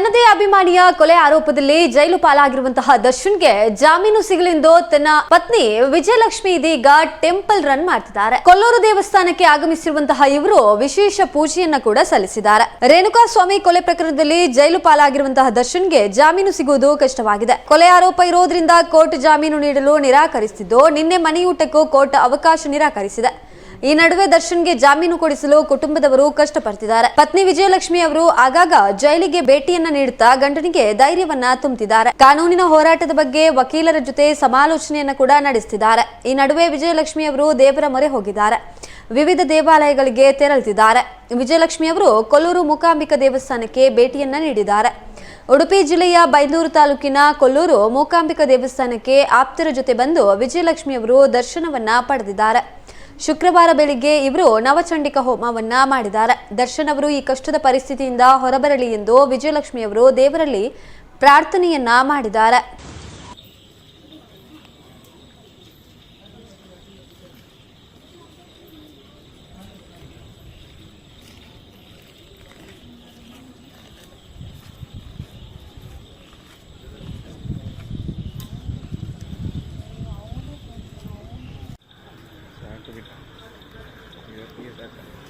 ತನ್ನದೇ ಅಭಿಮಾನಿಯ ಕೊಲೆ ಆರೋಪದಲ್ಲಿ ಜೈಲು ಪಾಲಾಗಿರುವಂತಹ ದರ್ಶನ್ಗೆ ಜಾಮೀನು ಸಿಗಲೆಂದು ತನ್ನ ಪತ್ನಿ ವಿಜಯಲಕ್ಷ್ಮಿ ಇದೀಗ ಟೆಂಪಲ್ ರನ್ ಮಾಡ್ತಿದ್ದಾರೆ. ಕೊಲ್ಲೂರು ದೇವಸ್ಥಾನಕ್ಕೆ ಆಗಮಿಸಿರುವಂತಹ ಇವರು ವಿಶೇಷ ಪೂಜೆಯನ್ನ ಕೂಡ ಸಲ್ಲಿಸಿದ್ದಾರೆ. ರೇಣುಕಾ ಸ್ವಾಮಿ ಕೊಲೆ ಪ್ರಕರಣದಲ್ಲಿ ಜೈಲು ಪಾಲಾಗಿರುವಂತಹ ದರ್ಶನ್ಗೆ ಜಾಮೀನು ಸಿಗುವುದು ಕಷ್ಟವಾಗಿದೆ. ಕೊಲೆ ಆರೋಪ ಇರೋದ್ರಿಂದ ಕೋರ್ಟ್ ಜಾಮೀನು ನೀಡಲು ನಿರಾಕರಿಸಿದ್ದು ನಿನ್ನೆ ಮನೆಯೂಟಕ್ಕೂ ಕೋರ್ಟ್ ಅವಕಾಶ ನಿರಾಕರಿಸಿದೆ. ಈ ನಡುವೆ ದರ್ಶನ್ಗೆ ಜಾಮೀನು ಕೊಡಿಸಲು ಕುಟುಂಬದವರು ಕಷ್ಟಪಡ್ತಿದ್ದಾರೆ. ಪತ್ನಿ ವಿಜಯಲಕ್ಷ್ಮಿ ಅವರು ಆಗಾಗ ಜೈಲಿಗೆ ಭೇಟಿಯನ್ನ ನೀಡುತ್ತಾ ಗಂಡನಿಗೆ ಧೈರ್ಯವನ್ನ ತುಂಬುತ್ತಿದ್ದಾರೆ ಕಾನೂನಿನ ಹೋರಾಟದ ಬಗ್ಗೆ ವಕೀಲರ ಜೊತೆ ಸಮಾಲೋಚನೆಯನ್ನ ಕೂಡ ನಡೆಸುತ್ತಿದ್ದಾರೆ ಈ ನಡುವೆ ವಿಜಯಲಕ್ಷ್ಮಿ ಅವರು ದೇವರ ಮೊರೆ ಹೋಗಿದ್ದಾರೆ. ವಿವಿಧ ದೇವಾಲಯಗಳಿಗೆ ತೆರಳುತ್ತಿದ್ದಾರೆ. ವಿಜಯಲಕ್ಷ್ಮಿ ಅವರು ಕೊಲ್ಲೂರು ಮೂಕಾಂಬಿಕಾ ದೇವಸ್ಥಾನಕ್ಕೆ ಭೇಟಿಯನ್ನ ನೀಡಿದ್ದಾರೆ. ಉಡುಪಿ ಜಿಲ್ಲೆಯ ಬೈಂದೂರು ತಾಲೂಕಿನ ಕೊಲ್ಲೂರು ಮೂಕಾಂಬಿಕಾ ದೇವಸ್ಥಾನಕ್ಕೆ ಆಪ್ತರ ಜೊತೆ ಬಂದು ವಿಜಯಲಕ್ಷ್ಮಿ ಅವರು ದರ್ಶನವನ್ನ ಪಡೆದಿದ್ದಾರೆ. ಶುಕ್ರವಾರ ಬೆಳಿಗ್ಗೆ ಇವರು ನವಚಂಡಿಕ ಹೋಮವನ್ನ ಮಾಡಿದ್ದಾರೆ. ದರ್ಶನ್ ಅವರು ಈ ಕಷ್ಟದ ಪರಿಸ್ಥಿತಿಯಿಂದ ಹೊರಬರಲಿ ಎಂದು ವಿಜಯಲಕ್ಷ್ಮಿ ಅವರು ದೇವರಲ್ಲಿ ಪ್ರಾರ್ಥನೆಯನ್ನ ಮಾಡಿದ್ದಾರೆ. बेटा ये ऐसा